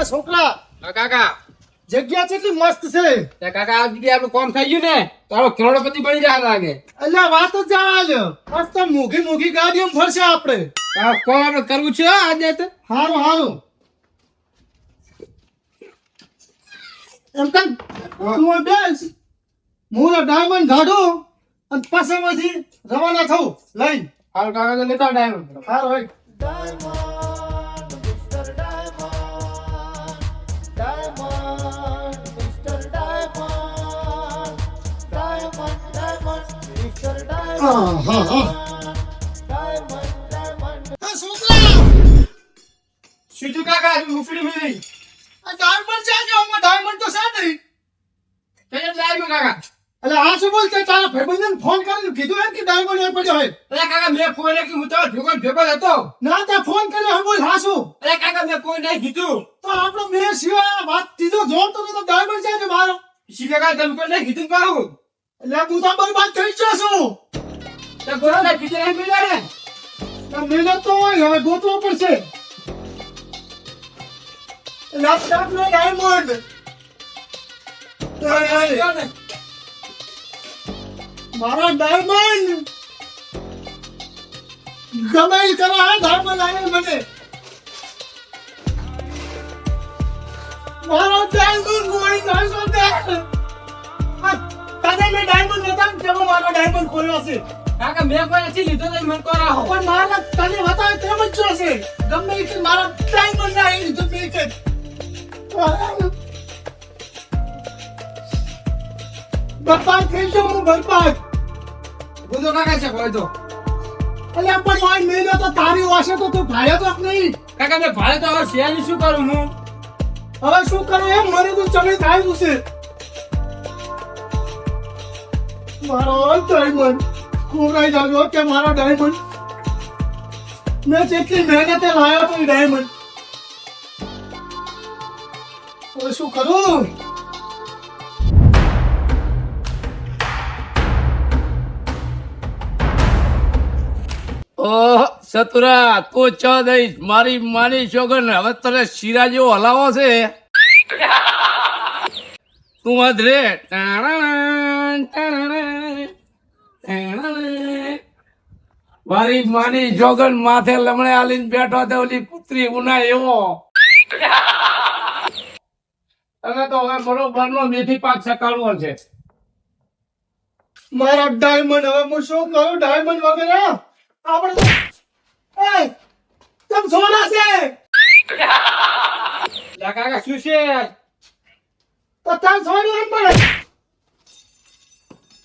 એ છોકરા કાકા. જગ્યા કેટલી મસ્ત છે. તે કાકા આ દીદી આપણું કોમ થઈ ગયું ને તારો કરોડપતિ બની જાય લાગે. એટલે વાત જ જવા મસ્ત મોઘી મોઘી ગાડીઓ ફરશે આપણે. કોમ આપણે કરવું છે આજે તો. હારું હારું. એમ કર તું બેસ. હું ડાયમંડ કાઢું અને પાછળમાંથી રવાના થઉં. લઈ. હાલ કાકા લેતા ડાયમંડ હારું હોય સીધું કાકા મળી આ ડાયમંડ છે કે આમાં ડાયમંડ તો છે નહીં? તે લાગ્યું કાકા એટલે આ શું બોલ તે તારા ભાઈબંધને ફોન કરીને કીધું એમ કે ડાયમંડ એ પડ્યો હોય અરે કાકા મેં ફોન કે હું તો ભેગો ભેગો જ હતો ના તે ફોન કર્યો હમ બોલ હા શું અરે કાકા મેં કોઈ નહીં કીધું તો આપણો મેં સિવાય વાત ત્રીજો જોર તો તો ડાયમંડ છે કે મારો? શી કાકા તમે કોઈ નહીં કીધું પાહું એટલે હું તો બરબાદ થઈ છું. તે કોઈ નહીં એમ મિલે તો મહેનત તો હોય, હવે ગોતવો પડશે. લેપટોપ નો ડાયમંડ મારા ડાયમંડ હા મારો ડાયમંડ તને મેં ડાયમંડ નતા મારો ડાયમંડ ખોલ્યો છે કાકા મેં કોઈ નથી લીધો તો મને કોરા હો પણ મારા તને બતાવે તેમ જ જોશે. ગમે એટલે મારા ટાઈમ ડાયમંડ ના તો મેં કે બરબાદ થઈ ગયો હું બરબાદ. હું તો કાકા છે કોઈ તો અલ્યા પણ મારી મહેનત તો તારી વાસે તો તું ભાડે તો નહીં કાકા મેં ભાડે તો હવે શેર શું કરું હું? હવે શું કરું એમ? મને તો ચડી થાય છે મારો ડાયમંડ ખોરાઈ જાજો કે મારો ડાયમંડ મેં જેટલી મહેનતે લાવ્યો તો ડાયમંડ હવે શું કરું? ઓહ, સતુરા, તું ચ દઈશ. મારી માની છોકર હવે તને શીરા જેવો હલાવો છે. તું મત રે. મારી માની જોગન માથે લમણે આલીને બેઠો તે ઓલી પુત્રી ઉના એવો. તમે તો હવે બરોબર નો મેથી પાક સકાળવો છે. મારા ડાયમંડ હવે હું શું કરું? ડાયમંડ વગેરે? આપણે એ તમ સોના છે! લા કાકા શું છે? તો તમ સોનું એમ પડે.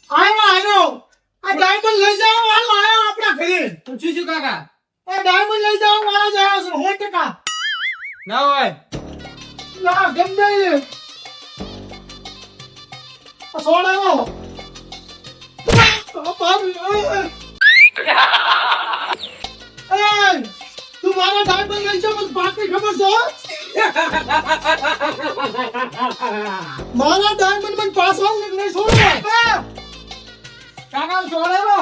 આયો આયો. આ ડાયમંડ લઈ જાવ વાળો આયો આપણા ઘરે શું શું શું કાકા એ ડાયમંડ લઈ જાવ વાળો જ આવ્યો છે સો ટકા ના હોય ના ગમે ઈ. આ સોના આવ્યો એ, તું મારા ડાયમંડ લઈ જાવ મને પાકી ખબર છે મારા ડાયમંડ મને પાછો નહીં છોડવા કાકા છોડેલો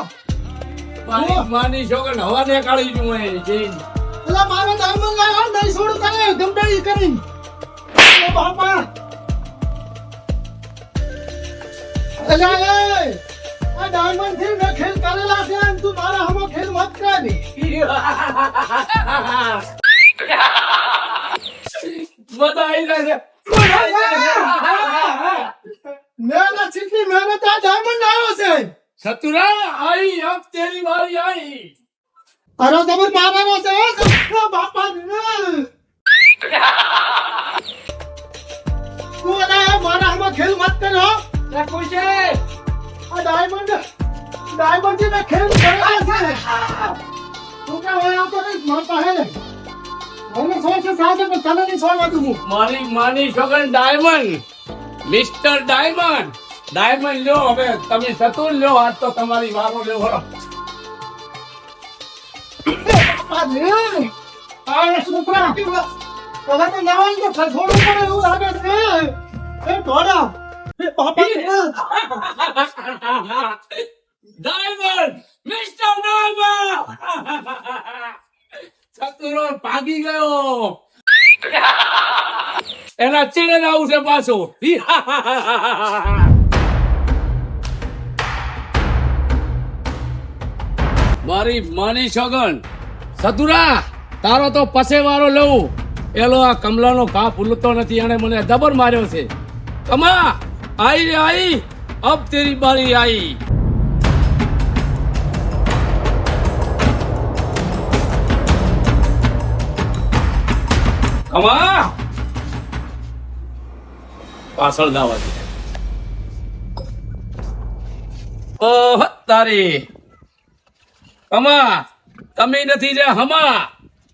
મારી માની છોકર હવા કાઢી જુએ જઈને. એટલે મારો ડાયમંડ લાવ્યો નહીં છોડું તને ગમે ઈ બાપા. એટલે આ ડાયમંડથી મેં ખેલ કરેલા છે અને તું મારા હમો ખેલ મત કર રહ્યા છે. મહેનત કેટલી મહેનત આ ડાયમંડ આવ્યો છે. સતુરા આઈ અબ તેરી વારી આઈ. અરે તમે મારવાનો છે બાપા તું અને મારા હમો ખેલ મત કર કોઈ છે. આ ડાયમંડ ડાયમંડ મેં ખેલ કરેલા છે. તું કે હોય મારા પાસે નહીં મને સો છે સાથે પણ તને નહીં છોડવા દઉં મારી માની છોકર ડાયમંડ મિસ્ટર ડાયમંડ ડાયમંડ લ્યો હવે તમે સતુર લ્યો આજ તો તમારી વારો લ્યો. વળો. બાપા રે આ છોકરા હવે તો નવાઈ તો થોડું પડે એવું લાગે છે. એ ઢોળા! એ બાપા રે ડાયમંડ મિસ્ટર ડાયમંડ સતુરો ભાગી ગયો. એના ચીડે આવું છે પાછું. મારી માની છગન, સતુરા, તારો તો પસેવારો લઉં. એલો આ કમલાનો ઘા ભૂલતો નથી એને મને દબર માર્યો છે. કમા આઈ રે, આઈ. અબ તેરી બારી આઈ. કમા પાછળ દાવા દે ઓહ તારી. કમા તમે નથી જે હમા.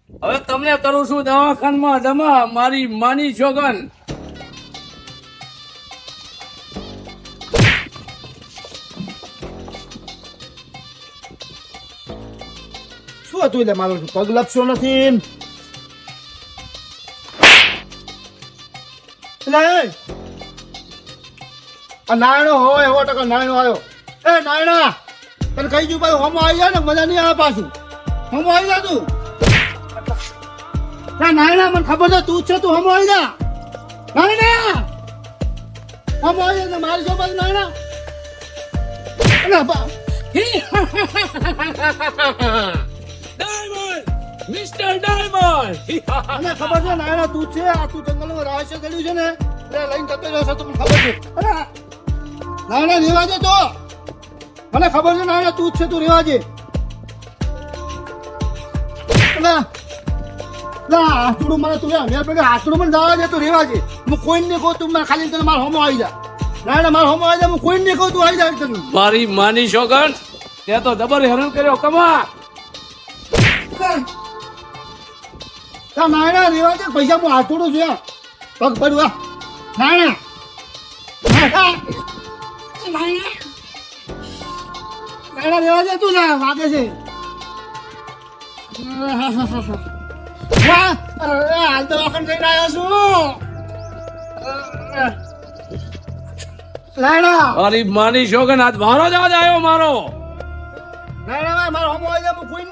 હવે તમને કરું છું દવાખાનમાં જમા, મારી માની છોગન શું હતું એટલે મારો પગ લપસ્યો નથી! નાયણો હોય, એવો ટકા નાયણો આવ્યો. એ નાયણા! તને કહી દઉં ભાઈ, હોમો આવી જાય ને, મજા નહીં આવે પાછું. હોમો આવી જા તું. ના નાયણા મને ખબર છે, તું છે, તું હોમો આવી જા. નાયણા હોમો આવી જા, મારી છો બાજુ નાયણા ડાયમંડ મિસ્ટર ડાયમંડ મને ખબર છે નાયણા તું છે, આ જંગલમાં રહસ્ય કર્યું છે ને. લઈને જતો રહ્યો છે તો ખબર છે. નાયણા રેવા તો. મને ખબર છે ના તું જ છે તું રેવા જે હાથડું મને તું મેં પેલા હાથડું પણ જવા દે તું રેવા જે હું કોઈને નહીં કહું તું મને ખાલી તને મારો હોમો આવી જા. ના મારો હોમો આવી જા હું કોઈને નહીં કહું તું આવી જા તને. મારી માની શોગન તે તો જબર હેરાન કર્યો કમા તા નાયણા રેવા દે પૈસા હું હાથડું જોયા પગ પડવા નાયણા નાયણા નાયણા રેવા દે તું ના વાગે છે. વાહ અરે હાલ તો વાખણ થઈને આવ્યો છું. મારી માની છોગન આજ મારો જ આજ આવ્યો મારો. નાયણા મારો હમો આવી હું કોઈ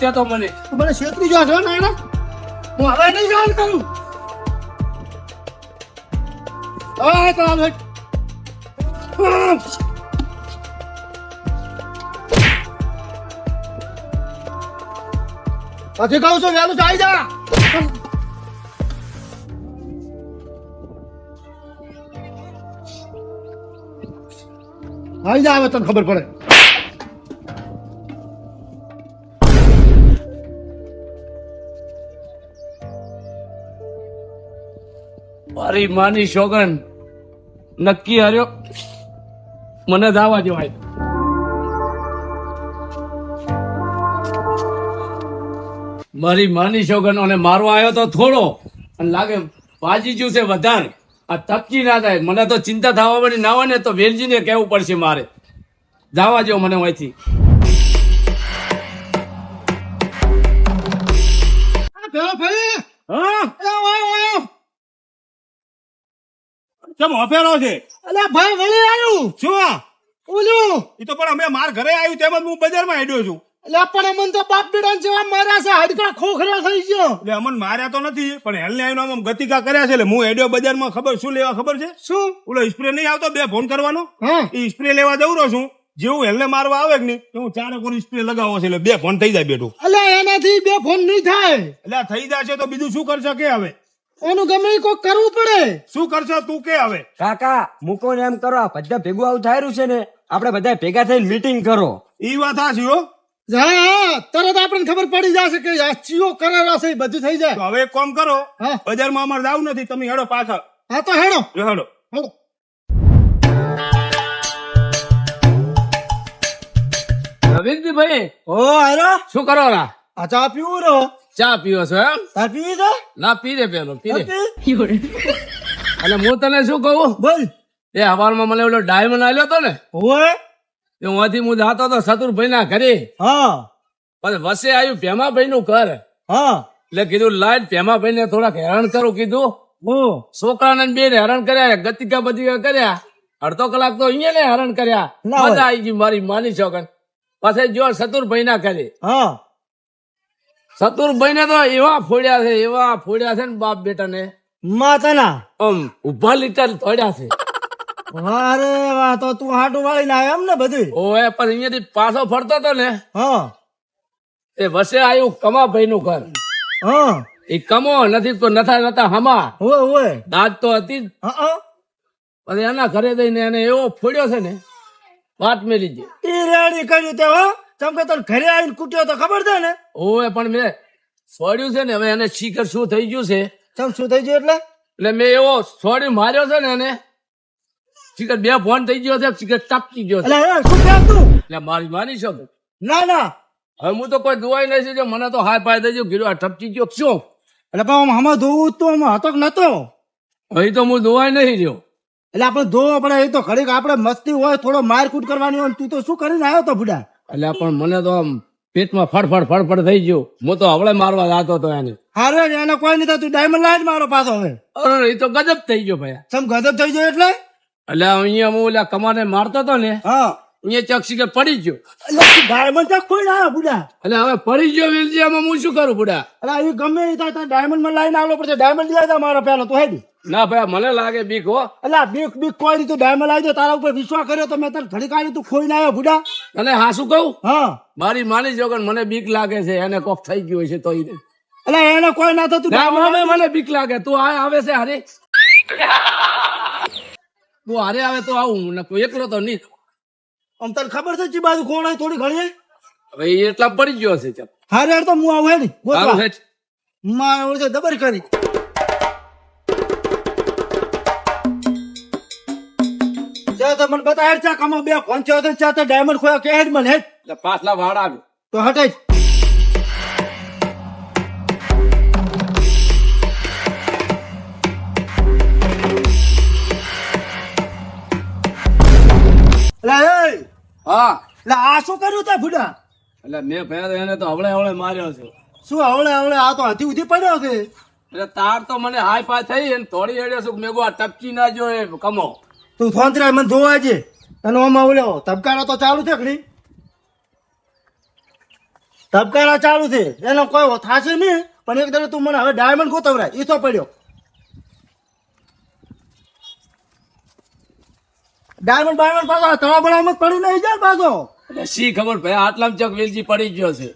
તે તો મને છેતરી જો છો નાયણા હું પછી કહું છું વહેલું ચાલી જા. આવી જા તને ખબર પડે. મારી માની છોગન નક્કી હાર્યો. મને દાવા જવાય મારી માની છોગન ને મારવા આવ્યો તો થોડો. અને લાગે વાજી ગયું છે વધારે. આ તપકી ના થાય. મને તો ચિંતા થવા પડી ના હોય ને તો વેલજીને કહેવું પડશે મારે. જવા જો મને અહીંથી. પેલો ભાઈ હા? કેમ હફેરો છે? અલ્યા ભાઈ વળી આવ્યું શું? ઓલું? એ તો પણ અમે માર ઘરે આવ્યું તેમ હું બજારમાં હેડ્યો છું. અલ્યા પણ અમન તો બાપ બીડા જેવા માર્યા છે હાડકા ખોખરા થઈ ગયો. એટલે અમન માર્યા તો નથી પણ હેલને આવીને આમ ગતિકા કર્યા છે એટલે હું હેડ્યો બજારમાં ખબર શું લેવા ખબર છે? શું? ઓલો સ્પ્રે નહીં આવતો બે ફોન કરવાનો. હા. એ સ્પ્રે લેવા જઉં રહ્યો છું જેવું હેલને મારવા આવે કે નહીં હું ચારે કોરી સ્પ્રે લગાવો છે એટલે બે ફોન થઈ જાય બેઠું. એટલે એનાથી બે ફોન નહીં થાય. એટલે થઈ જશે તો બીજું શું કરશે કે હવે? એનું ગમે કોક કરવું પડે. શું કરશો તું કે હવે? કાકા મૂકો ને એમ કરો આ બધા ભેગું આવું થાયરું છે ને આપણે બધા ભેગા થઈને મીટિંગ કરો. ઈ વાત હાચી હો. હા હા તરત આપણને ખબર પડી જશે કે આ ચિયો કરાર છે ઈ બધું થઈ તો હવે એક કામ કરો હા. બજારમાં અમારે જાવ નથી તમે હેડો પાછળ. હા તો હેડો. જો હેડો. હેડો. રવિન્દ્ર ભાઈ ઓ હેરો શું કરો રા આ ચા પીવું રો ચા પીવો છો એમ? ચા પીવી છે? ના પી રે પેલો પી રે અને હું તને શું કહું? બોલ. એ હવારમાં મને ઓલો ડાયમંડ આલ્યો હતો ને? ઓય એ હું જાતો હતો સતુરભાઈ ના ઘરે. હા. પણ વસે આવ્યું ભેમાભાઈ નું ઘર. હા. એટલે કીધું લાઈટ ભેમાભાઈ ને થોડાક હેરાન કરું કીધું. ઓ છોકરાને બે હેરાન કર્યા ગતિકા બતિકા કર્યા. અડધો કલાક તો અહીંયા ને હેરાન કર્યા. ના હોય. મજા આવી ગઈ મારી માની છોકર પછી જો સતુરભાઈ ના કરે હા. સતુરભાઈ ને તો એવા ફોડ્યા છે એવા ફોડ્યા છે ને બાપ બેટા ને માતાના? આમ ઊભા લીટર તોડ્યા છે. અરે વાહ તો તું હાટું વાળી ના એમ ને બધું? ઓએ પણ અહીંયાથી પાછો ફરતો હતો ને. હા. એ વસે આવ્યું કમાભાઈ નું ઘર. હા. એ કમો નથી તો નથા નતા હમા. ઓય ઓય. દાદ તો હતી જ. હા હા. પછી એના ઘરે જઈને એને એવો ફોડ્યો છે ને વાત મેલી ઈ રેડી કર્યું તે હો. ચમ કે તને ઘરે આવીને કૂટ્યો તો ખબર છે ને? ઓએ પણ મેં છોડ્યું છે ને હવે એને શીખર શું થઈ ગયું છે? ચમ શું થઈ ગયું એટલે? એટલે મેં એવો છોડી માર્યો છે ને એને. શીખર બે ફોન થઈ ગયો છે શીખર ટપકી ગયો છે. એટલે શું કેમ તું? એટલે મારી માની છો ના ના. હવે હું તો કોઈ દુવાઈ નહીં છે મને તો હાય પાય દેજો ગીરો આ ટપકી ગયો શું? એટલે પણ આમ ધોવું તું આમાં હતો કે નતો? અહીં તો હું દુવાઈ નહીં રહ્યો. એટલે આપણે ધોવો પડે એ તો ખરી આપણે મસ્તી હોય થોડો મારકૂટ કરવાની હોય તું તો શું કરીને આવ્યો તો બુડા એટલે પણ મને તો આમ પેટમાં ફડફડ ફડફડ થઈ ગયું. હું તો હવળે મારવા જતો હતો એને. હારે એને કોઈ નહીં તું ડાયમંડ લાઈટ મારો પાછો હવે. અરે એ તો ગજબ થઈ ગયો ભાઈ. સમ ગજબ થઈ ગયો એટલે? એટલે અહીંયા હું ઓલા કમાને મારતો હતો ને હા. અહીંયા ચક શીખર પડી ગયો. ડાયમંડ તો કોઈ ના બુડા. એટલે હવે પડી ગયો વેલજી આમાં હું શું કરું બુડા? અરે એ ગમે એ થાય ડાયમંડમાં લાઈન આવલો પડશે ડાયમંડ લઈ મારા પેલો તો હેડી. ના ભાઈ મને લાગે બીક હો. એટલે બીક બીક કોઈ નહીં તું ડાયમંડ લાવી દો તારા ઉપર વિશ્વાસ કર્યો તો મેં તને ઘડી કાઢી તું ખોઈ ના આવ્યો બુડા. અને હા શું કહું? હા. મારી માની જો મને બીક લાગે છે એને કોક થઈ ગયું છે તો એટલે એને કોઈ ના થતું મને બીક લાગે તું આ આવે છે હારે? તું હારે આવે તો આવું એકલો તો નહીં. આમ તને ખબર છે ચી બાજુ કોણ હોય થોડી ઘણી? હવે એટલા પડી ગયો છે ચાલ. હારે હારે તો હું આવું હે ને? ગોતવા. મારે ઓળખે દબર કરી. ચા તો મને બતા હેડ ચા કમો બે ફોન છે તો ચા તો ડાયમંડ ખોયા કે હેડ મને હેડ પાછલા વાળ આવ્યો. તો હટે હા. એટલે આ શું કર્યું તે ફૂડા એટલે મેં ભાઈ એને તો હવળે હવળે માર્યો છે. શું હવળે હવળે? આ તો હજી ઉધી પડ્યો છે. એટલે તાર તો મને હાય પાય થઈ અને થોડી હેડ્યો છું મેં આ ટપકી ના જો એ કમો. તું થોંતરા મને જોવા છે અને ઓમાં ઓલો તબકારા તો ચાલુ છે કે ધબકારા ચાલુ છે. એનો કોઈ થાશે નહીં. પણ એક દાડો તું મને હવે ડાયમંડ ગોતવરાય. એ તો પડ્યો. ડાયમંડ બાયમંડ પાછો. તળા બળામાં પડી નહીં જાય પાછો. એટલે શી ખબર ભાઈ આટલા ચક વેલજી પડી ગયો છે.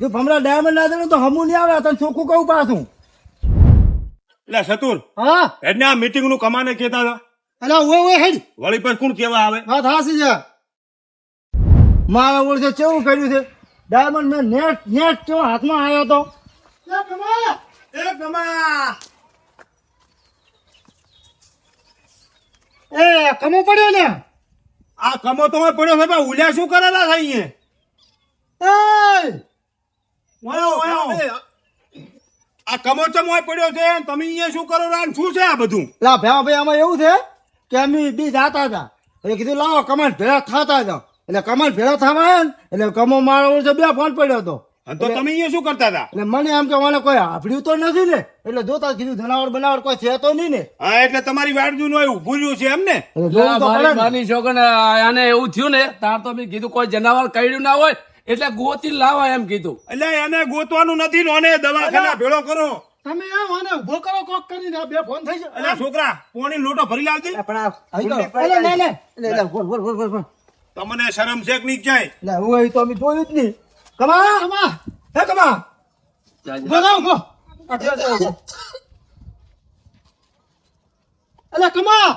જો હમણાં ડાયમંડ ના દે તો હમું નહીં આવે તને ચોખ્ખું કહું પાછું. એટલે સતુર. હા? એટલે આ મીટિંગનું કમાને કેતા હતા. અને ઓય ઓય હેડ. વળી પર કોણ કેવા આવે? વાત હાસી છે. મારા ઓળખે કેવું કર્યું છે? ડાયમંડ મેં નેટ નેટ કેવો હાથમાં આવ્યો તો? એ કમા એ કમો પડ્યો ને. આ કમો તો પડ્યો છે ઉલ્યા શું કરેલા છે અહીંયા? એ. આ કમો ચમો પડ્યો છે? તમે અહીંયા શું કરો અને શું છે આ બધું? લા ભેવા ભાઈ આમાં એવું છે કે અમે બી જાતા હતા. એટલે કીધું લાવો કમાન ભેળા થતા હતા એટલે કમાન ભેળા થવા એટલે કમો મારો બે ફોન પડ્યો હતો. તો તમે અહીંયા શું કરતા હતા? એટલે મને એમ કે મને કોઈ હાંભળ્યું તો નથી ને? એટલે જોતા કીધું જનાવર બનાવર કોઈ છે તો નહીં ને? હા એટલે તમારી વાડજુ નો ઉભું ભૂલ્યું છે એમ ને? માની છોકરાને આને એવું થયું ને તાર તો મેં કીધું કોઈ જનાવર કઈડ્યું ના હોય એટલે ગોતી લાવા એમ કીધું. એટલે એને ગોતવાનું નથી ને ઓને દવાખાના ભેળો કરો. તમે એમ આને ઊભો કરો કોક કરીને આ બે ફોન થઈ જાય. એટલે છોકરા પોણી લોટો ભરી લાવજે. પણ આ. તમને શરમ છે કે નહીં જાય ના હું તો અમે જોયું જ નહીં. કમા! કમા હે કમા! ઊભો કમા!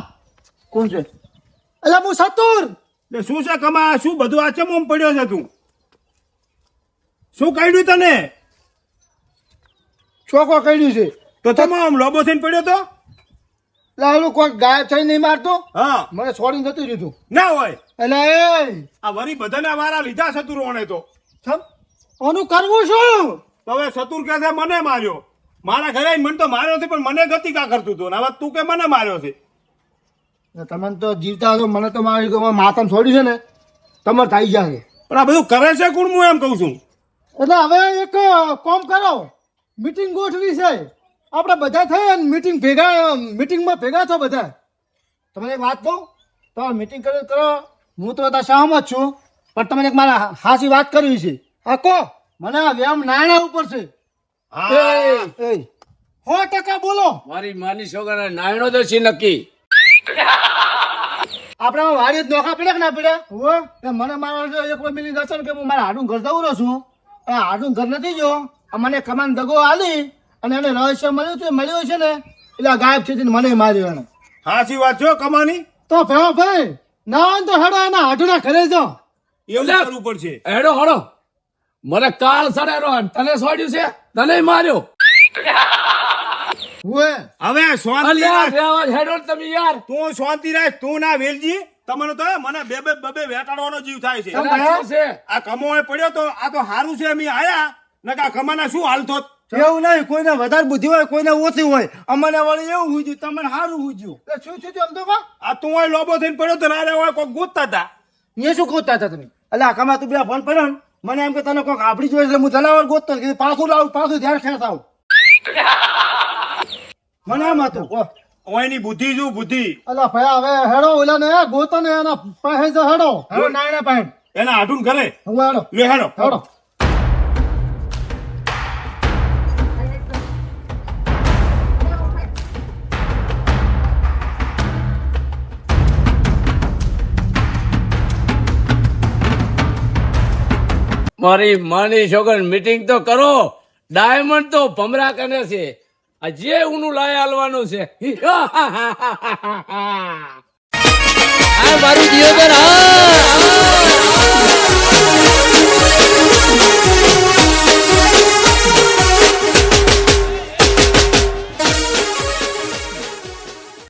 કોણ છે? એટલે હું સતુર. એટલે શું છે કમા? શું બધું આ ચમોમ પડ્યો છે તું? શું કાઢ્યું તને? ચોકો કર્યું છે. તો તમામ લોબો થઈને પડ્યો તો? એટલે ઓલું કોઈ ગાયબ થઈ નહીં મારતો? હા. મને છોડીને જતું રીધું. ના હોય. એટલે એ! આ વરી બધાના વારા લીધા શત્રુઓને તો. છમ, આનું કરવું શું? હવે સતુર કહે છે મને માર્યો. મારા ઘરે મને તો માર્યો છે પણ મને ગતિ કા કરતું હતું હવે તું કે મને માર્યો છે? તમને તો જીવતા હતો મને તો મારી માથામાં છોડી છે ને તમારે થઈ જાય પણ આ બધું કરે છે કોણ હું એમ કહું છું? એટલે હવે એક કોમ કરો. મીટિંગ ગોઠવી છે. આપણે બધા થઈ અને મીટિંગ ભેગા મીટિંગમાં ભેગા થો બધા. તમને એક વાત કહું? તો મીટિંગ કરો કરો. હું તો બધા સહમત છું પણ તમને એક મારા હાસી વાત કરવી છે. હા કો મને આ વ્યામ નાણા ઉપર છે. સો ટકા બોલો. મારી માની છોકરા નાયણો તો છે નક્કી. આપણે વાડી જ નોખા પડ્યા કે ના પડ્યા હો મને મારા એક વાર મિલી દર્શન કે હું મારા હાડું ઘર જવું રહ્યો છું. એ હાડું ઘર નથી જો આ મને કમાન દગો આલી અને એને રહસ્ય મળ્યું છે મળ્યું છે ને એટલે ગાયબ થઈ જઈને મને માર્યો એને. સાચી વાત છો કમાની. તો ભાઈ ભાઈ ના હોય તો હેડો એના હાડુના ઘરે જો એવું. કરવું પડશે. હેડો હડો. મને કાળ સડેરો તને સોડ્યું છે? તને માર્યો. હવે શાંતિ હેડો તમે યાર. તું શાંતિ રાખ તું ના વેલજી. તમને તો મને બે બે બબે વેટાડવાનો જીવ થાય છે. કેમ? અલ્યા, શું છે? આ પડ્યો તો આ તો હારું છે અમે આયા. નકા કમાના શું હાલતો એવું નહીં કોઈને વધારે બુદ્ધિ હોય કોઈને ઓછી હોય. અમને વળી એવું હુજ્યું તમને સારું હુજ્યું શું શું થયું આમ તો આ તું હોય લોબો થઈને પડ્યો તો ના રે હોય કોક ગોતતા હતા. એ શું ખોદતા હતા તમે? એટલે આ કમા તું બે ફોન પડ્યો ને. મને એમ કે તને કોઈક આપડી જોઈએ એટલે હું જનાવર ગોતતો કે પાછું લાવું પાછું ધ્યાન ખેંચ આવું મને એમ હતું. ઓયની બુદ્ધિ જો બુદ્ધિ. અલા ભાઈ હવે હેડો ઓલા ને ગોતો ને એના પાસે જ હેડો. હેડો નાયણા પાસે. એના હાડું કરે હું હેડો. લે હેડો. હેડો. મારી માની છોકર મીટિંગ તો કરો. ડાયમંડ તો ભમરા કરે છે. આ જે ઊનું લાય હાલવાનું છે. મારું હા.